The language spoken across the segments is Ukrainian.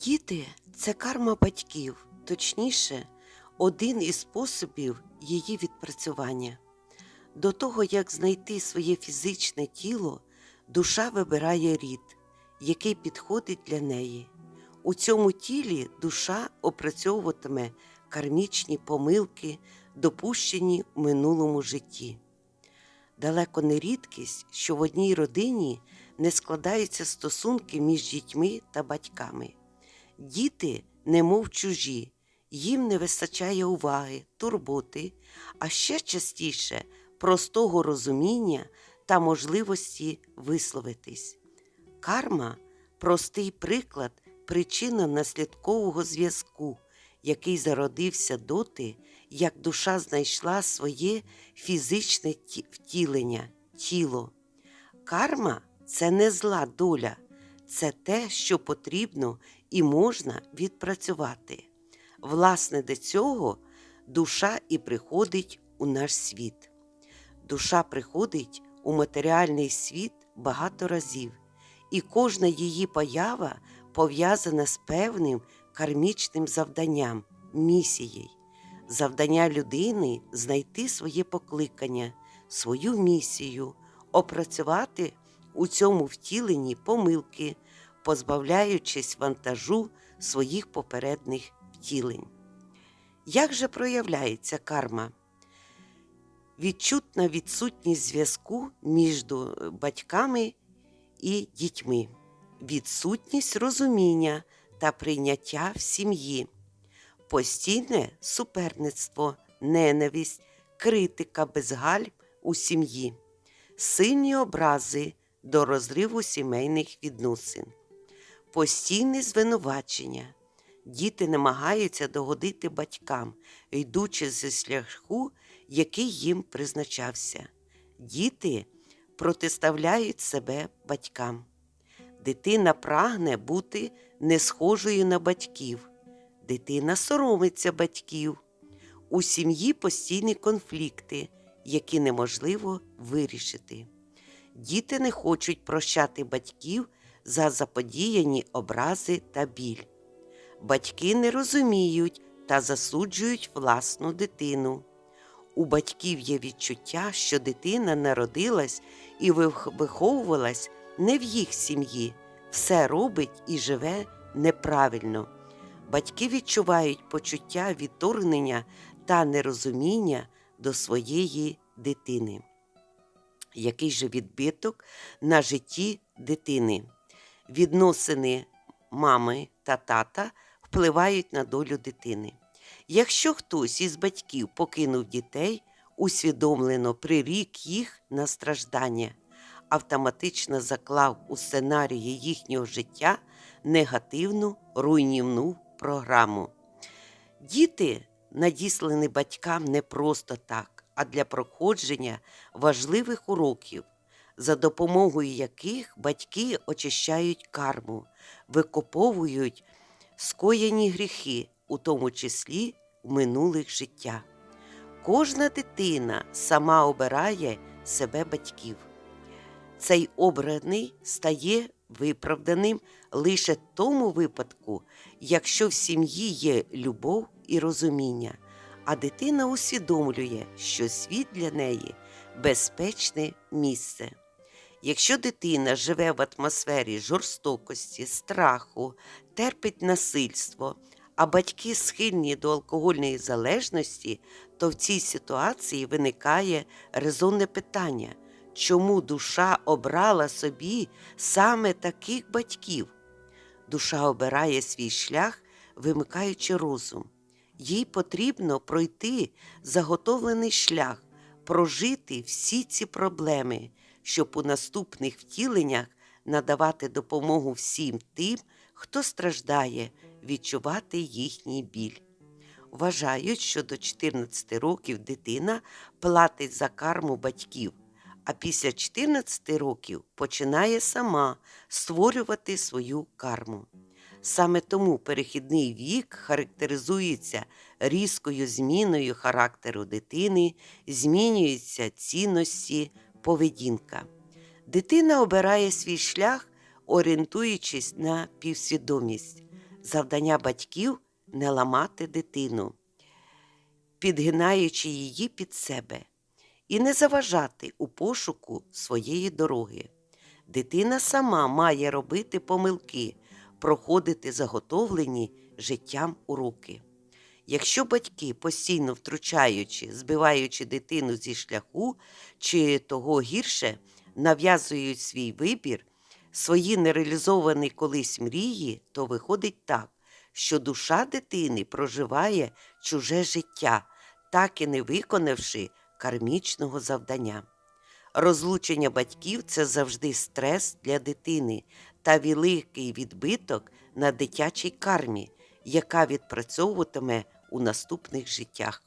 Діти це карма батьків, точніше, один із способів її відпрацювання. До того, як знайти своє фізичне тіло, душа вибирає рід, який підходить для неї. У цьому тілі душа опрацьовуватиме кармічні помилки, допущені в минулому житті. Далеко не рідкість, що в одній родині не складаються стосунки між дітьми та батьками. Діти немов чужі, їм не вистачає уваги, турботи, а ще частіше простого розуміння та можливості висловитись. Карма простий приклад причинно-наслідкового зв'язку, який зародився доти, як душа знайшла своє фізичне втілення, тіло. Карма це не зла доля, це те, що потрібно і можна відпрацювати. Власне, до цього душа і приходить у наш світ. Душа приходить у матеріальний світ багато разів, і кожна її поява пов'язана з певним кармічним завданням, місією. Завдання людини знайти своє покликання, свою місію, опрацювати у цьому втіленні помилки, позбавляючись вантажу своїх попередніх втілень. Як же проявляється карма? Відчутна відсутність зв'язку між батьками і дітьми, відсутність розуміння та прийняття в сім'ї, постійне суперництво, ненависть, критика безгальм у сім'ї, сильні образи до розриву сімейних відносин, постійне звинувачення. Діти намагаються догодити батькам, йдучи зі шляху, який їм призначався. Діти протиставляють себе батькам. Дитина прагне бути не схожою на батьків. Дитина соромиться батьків. У сім'ї постійні конфлікти, які неможливо вирішити. Діти не хочуть прощати батьків за заподіяні образи та біль. Батьки не розуміють та засуджують власну дитину. У батьків є відчуття, що дитина народилась і виховувалась не в їх сім'ї, все робить і живе неправильно. Батьки відчувають почуття відторгнення та нерозуміння до своєї дитини. Який же відбиток на житті дитини? Відносини мами та тата впливають на долю дитини. Якщо хтось із батьків покинув дітей, усвідомлено прирік їх на страждання, автоматично заклав у сценарії їхнього життя негативну руйнівну програму. Діти надіслані батькам не просто так, а для проходження важливих уроків, за допомогою яких батьки очищають карму, викоповують скоєні гріхи, у тому числі в минулих життя. Кожна дитина сама обирає себе батьків. Цей обраний стає виправданим лише в тому випадку, якщо в сім'ї є любов і розуміння, а дитина усвідомлює, що світ для неї безпечне місце. Якщо дитина живе в атмосфері жорстокості, страху, терпить насильство, а батьки схильні до алкогольної залежності, то в цій ситуації виникає резонне питання, чому душа обрала собі саме таких батьків? Душа обирає свій шлях, вимикаючи розум. Їй потрібно пройти заготовлений шлях, прожити всі ці проблеми, щоб у наступних втіленнях надавати допомогу всім тим, хто страждає, відчувати їхній біль. Вважають, що до 14 років дитина платить за карму батьків, а після 14 років починає сама створювати свою карму. Саме тому перехідний вік характеризується різкою зміною характеру дитини, змінюються цінності, поведінка. Дитина обирає свій шлях, орієнтуючись на півсвідомість. Завдання батьків не ламати дитину, підгинаючи її під себе, і не заважати у пошуку своєї дороги. Дитина сама має робити помилки, проходити заготовлені життям уроки. Якщо батьки, постійно втручаючи, збиваючи дитину зі шляху, чи того гірше, нав'язують свій вибір, свої нереалізовані колись мрії, то виходить так, що душа дитини проживає чуже життя, так і не виконавши кармічного завдання. Розлучення батьків це завжди стрес для дитини та великий відбиток на дитячій кармі, яка відпрацьовуватиме у наступних життях.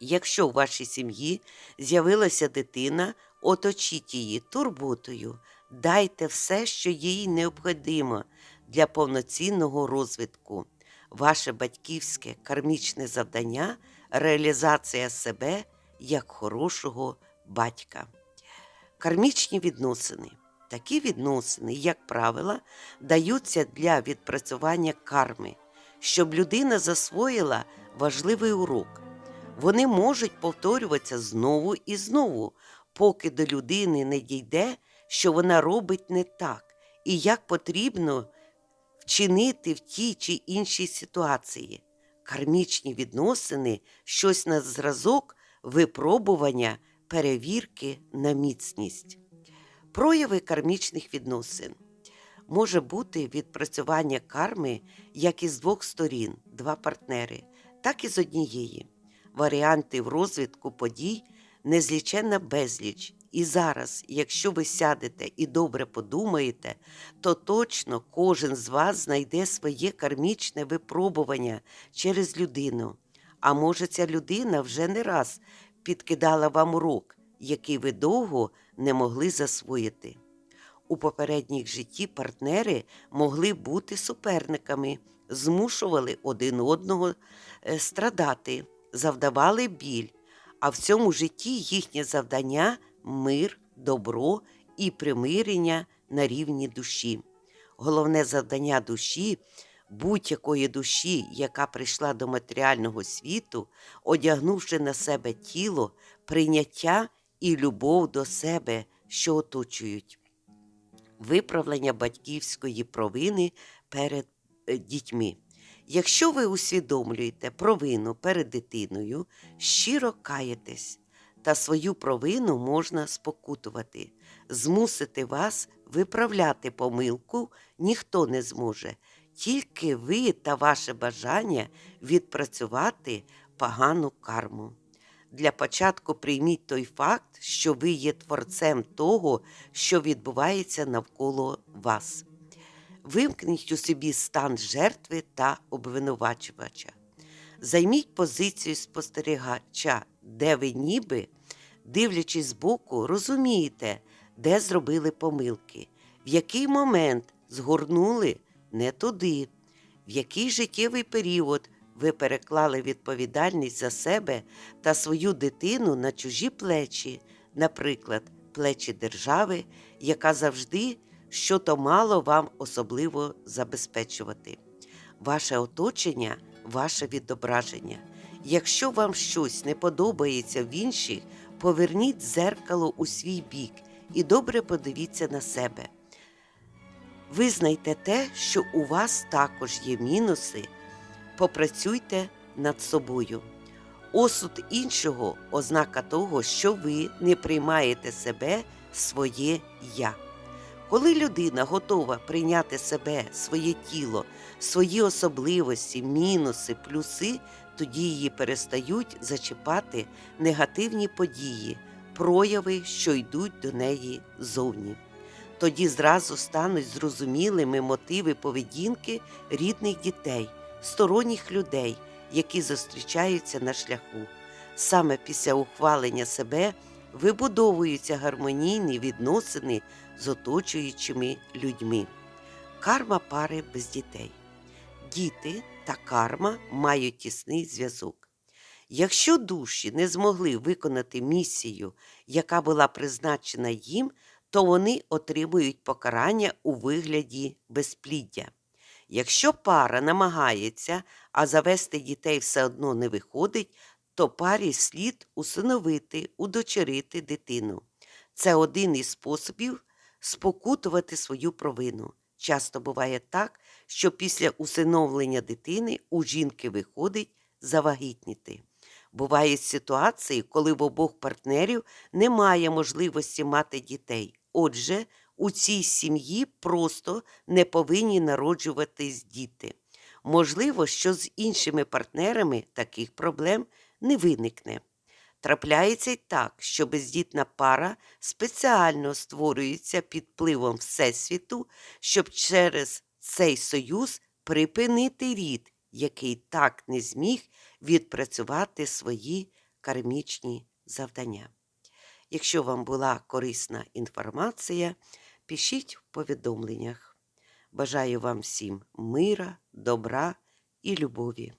Якщо в вашій сім'ї з'явилася дитина, оточіть її турботою, дайте все, що їй необхідно для повноцінного розвитку. Ваше батьківське кармічне завдання реалізація себе як хорошого батька. Кармічні відносини. Такі відносини, як правило, даються для відпрацювання карми, щоб людина засвоїла важливий урок. Вони можуть повторюватися знову і знову, поки до людини не дійде, що вона робить не так, і як потрібно вчинити в тій чи іншій ситуації. Кармічні відносини щось на зразок випробування, перевірки на міцність. Прояви кармічних відносин може бути відпрацювання карми як із двох сторін, два партнери, так і з однієї. Варіантів розвитку подій незліченна безліч. І зараз, якщо ви сядете і добре подумаєте, то точно кожен з вас знайде своє кармічне випробування через людину. А може, ця людина вже не раз підкидала вам урок, який ви довго не могли засвоїти. У попередніх житті партнери могли бути суперниками, змушували один одного е, страдати, завдавали біль, а в цьому житті їхнє завдання мир, добро і примирення на рівні душі. Головне завдання душі, будь-якої душі, яка прийшла до матеріального світу, одягнувши на себе тіло, прийняття і любов до себе, що оточують, виправлення батьківської провини перед е, дітьми. Якщо ви усвідомлюєте провину перед дитиною, щиро каєтесь, та свою провину можна спокутувати. Змусити вас виправляти помилку ніхто не зможе, тільки ви та ваше бажання відпрацювати погану карму. Для початку прийміть той факт, що ви є творцем того, що відбувається навколо вас. Вимкніть у собі стан жертви та обвинувачувача. Займіть позицію спостерігача, де ви ніби, дивлячись збоку, розумієте, де зробили помилки, в який момент згорнули не туди, в який життєвий період ви переклали відповідальність за себе та свою дитину на чужі плечі, наприклад, плечі держави, яка завжди що то мало вам особливо забезпечувати. Ваше оточення, ваше відображення. Якщо вам щось не подобається в інших, поверніть дзеркало у свій бік і добре подивіться на себе. Визнайте те, що у вас також є мінуси, попрацюйте над собою. Осуд іншого ознака того, що ви не приймаєте себе своє я. Коли людина готова прийняти себе, своє тіло, свої особливості, мінуси, плюси, тоді її перестають зачіпати негативні події, прояви, що йдуть до неї зовні. Тоді зразу стануть зрозумілими мотиви поведінки рідних дітей, сторонніх людей, які зустрічаються на шляху. Саме після ухвалення себе вибудовуються гармонійні відносини з оточуючими людьми. Карма пари без дітей. Діти та карма мають тісний зв'язок. Якщо душі не змогли виконати місію, яка була призначена їм, то вони отримують покарання у вигляді безпліддя. Якщо пара намагається, а завести дітей все одно не виходить, то парі слід усиновити, удочерити дитину. Це один із способів спокутувати свою провину. Часто буває так, що після усиновлення дитини у жінки виходить завагітніти. Бувають ситуації, коли в обох партнерів немає можливості мати дітей. Отже, у цій сім'ї просто не повинні народжуватись діти. Можливо, що з іншими партнерами таких проблем не виникне. Трапляється й так, що бездітна пара спеціально створюється під впливом Всесвіту, щоб через цей союз припинити рід, який так не зміг відпрацювати свої кармічні завдання. Якщо вам була корисна інформація, пишіть в повідомленнях. Бажаю вам всім мира, добра і любові.